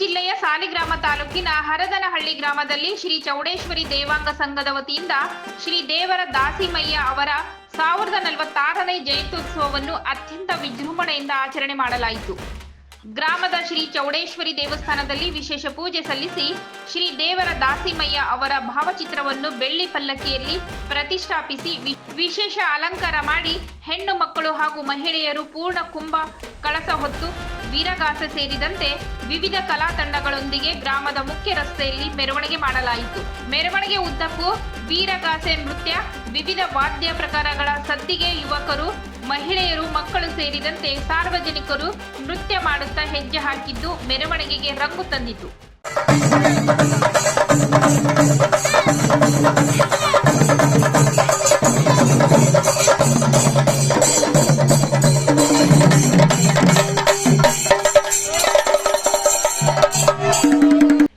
ಜಿಲ್ಲೆಯ ಸಾಲಿಗ್ರಾಮ ತಾಲೂಕಿನ ಹರದನಹಳ್ಳಿ ಗ್ರಾಮದಲ್ಲಿ ಶ್ರೀ ಚೌಡೇಶ್ವರಿ ದೇವಾಂಗ ಸಂಘದ ವತಿಯಿಂದ ಶ್ರೀ ದೇವರ ದಾಸಿಮಯ್ಯ ಅವರ ಸಾವಿರದ ನಲವತ್ತಾರನೇ ಜಯಂತ್ಯುತ್ಸವವನ್ನು ಅತ್ಯಂತ ವಿಜೃಂಭಣೆಯಿಂದ ಆಚರಣೆ ಮಾಡಲಾಯಿತು. ಗ್ರಾಮದ ಶ್ರೀ ಚೌಡೇಶ್ವರಿ ದೇವಸ್ಥಾನದಲ್ಲಿ ವಿಶೇಷ ಪೂಜೆ ಸಲ್ಲಿಸಿ ಶ್ರೀ ದೇವರ ದಾಸಿಮಯ್ಯ ಅವರ ಭಾವಚಿತ್ರವನ್ನು ಬೆಳ್ಳಿ ಪಲ್ಲಕ್ಕಿಯಲ್ಲಿ ಪ್ರತಿಷ್ಠಾಪಿಸಿ ವಿಶೇಷ ಅಲಂಕಾರ ಮಾಡಿ ಹೆಣ್ಣು ಮಕ್ಕಳು ಹಾಗೂ ಮಹಿಳೆಯರು ಪೂರ್ಣ ಕುಂಭ, ಕಳಸ ಹೊತ್ತು, ವೀರಗಾಸೆ ಸೇರಿದಂತೆ ವಿವಿಧ ಕಲಾ ತಂಡಗಳೊಂದಿಗೆ ಗ್ರಾಮದ ಮುಖ್ಯ ರಸ್ತೆಯಲ್ಲಿ ಮೆರವಣಿಗೆ ಮಾಡಲಾಯಿತು. ಮೆರವಣಿಗೆ ಉದ್ದಕ್ಕೂ ವೀರಗಾಸೆ ನೃತ್ಯ, ವಿವಿಧ ವಾದ್ಯ ಪ್ರಕಾರಗಳ ಸದ್ದಿಗೆ ಯುವಕರು ಮಹಿಳೆಯರು, ಮಕ್ಕಳು ಸೇರಿದಂತೆ ಸಾರ್ವಜನಿಕರು ನೃತ್ಯ ಮಾಡುತ್ತಾ ಹೆಜ್ಜೆ ಹಾಕಿದ್ದು ಮೆರವಣಿಗೆಗೆ ರಂಗು ತಂದಿತು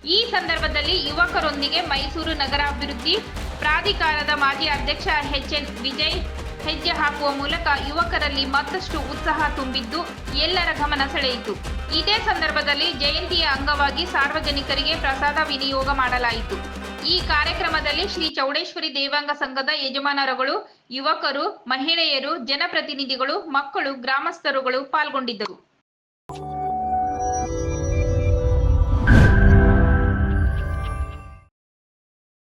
ಈ ಸಂದರ್ಭದಲ್ಲಿ ಯುವಕರೊಂದಿಗೆ ಮೈಸೂರು ನಗರಾಭಿವೃದ್ಧಿ ಪ್ರಾಧಿಕಾರದ ಮಾಜಿ ಅಧ್ಯಕ್ಷ ಎಚ್ ಎನ್ ವಿಜಯ್ ಹೆಜ್ಜೆ ಹಾಕುವ ಮೂಲಕ ಯುವಕರಲ್ಲಿ ಮತ್ತಷ್ಟು ಉತ್ಸಾಹ ತುಂಬಿದ್ದು ಎಲ್ಲರ ಗಮನ ಸೆಳೆಯಿತು. ಇದೇ ಸಂದರ್ಭದಲ್ಲಿ ಜಯಂತಿಯ ಅಂಗವಾಗಿ ಸಾರ್ವಜನಿಕರಿಗೆ ಪ್ರಸಾದ ವಿನಿಯೋಗ ಮಾಡಲಾಯಿತು. ಈ ಕಾರ್ಯಕ್ರಮದಲ್ಲಿ ಶ್ರೀ ಚೌಡೇಶ್ವರಿ ದೇವಾಂಗ ಸಂಘದ ಯಜಮಾನರುಗಳು, ಯುವಕರು, ಮಹಿಳೆಯರು, ಜನಪ್ರತಿನಿಧಿಗಳು, ಮಕ್ಕಳು, ಗ್ರಾಮಸ್ಥರುಗಳು ಪಾಲ್ಗೊಂಡಿದ್ದರು.